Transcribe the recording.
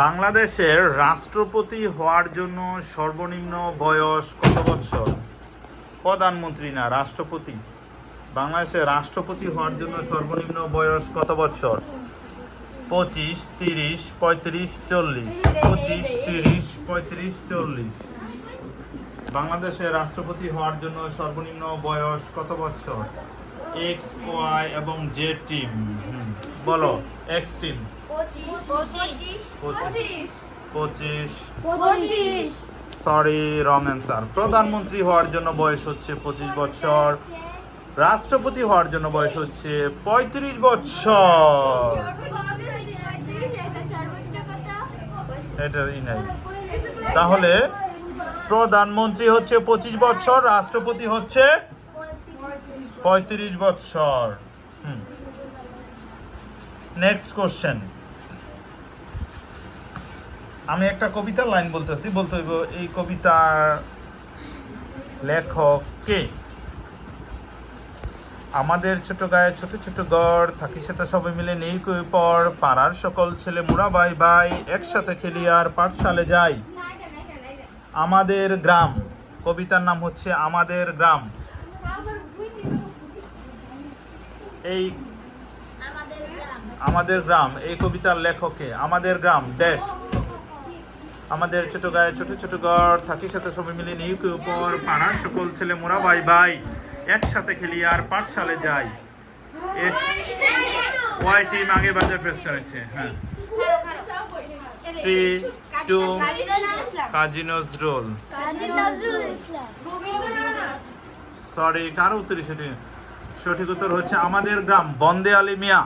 বাংলাদেশের রাষ্ট্রপতি হওয়ার জন্য সর্বনিম্ন বয়স কত বছর প্রধানমন্ত্রী না, রাষ্ট্রপতি? বাংলাদেশের রাষ্ট্রপতি হওয়ার জন্য সর্বনিম্ন বয়স কত বছর পঁচিশ, তিরিশ, পঁয়ত্রিশ, চল্লিশ। পঁচিশ, তিরিশ, পঁয়ত্রিশ, চল্লিশ। বাংলাদেশের রাষ্ট্রপতি হওয়ার জন্য সর্বনিম্ন বয়স কত বছর এক্স, ওয়াই এবং জেড টিম। বলো এক্স টিম পঁচিশ। সরি রং অ্যান্সার প্রধানমন্ত্রী হওয়ার জন্য বয়স হচ্ছে পঁচিশ বছর। রাষ্ট্রপতি হওয়ার জন্য বয়স হচ্ছে পঁয়ত্রিশ বছর। এটারই নাই। তাহলে প্রধানমন্ত্রী হচ্ছে পঁচিশ বছর রাষ্ট্রপতি হচ্ছে পঁয়ত্রিশ বছর। নেক্সট কোশ্চেন আমি একটা কবিতার লাইন বলতেছি, বলতে হইব এই কবিতার লেখক কে? আমাদের ছোট গায়ে ছোট ছোট গড়, থাকি সাথে সবাই মিলে নেই কই পর। পাড়ার সকল ছেলে মোরা ভাই ভাই, একসাথে খেলি আর পাঠশালে যাই। আমাদের গ্রাম, কবিতার নাম হচ্ছে আমাদের গ্রাম। এই আমাদের গ্রাম এই কবিতার লেখকে আমাদের গ্রাম দেশ। আমাদের ছোট গায়ে ছোট ছোট ঘর থাকি সাথে সবাই মিলে নিউ উপর পাড়ার সকল ছেলে মোরা ভাই ভাই একসাথে খেলি আর পাঠশালে যাই। ওয়াই টিম আগে বাজার প্রেস করেছে হ্যাঁ। Three two Kazi Nazrul. Sorry কারও উত্তরই সঠিক সঠিক উত্তর হচ্ছে আমাদের গ্রাম বন্দে আলী মিয়া।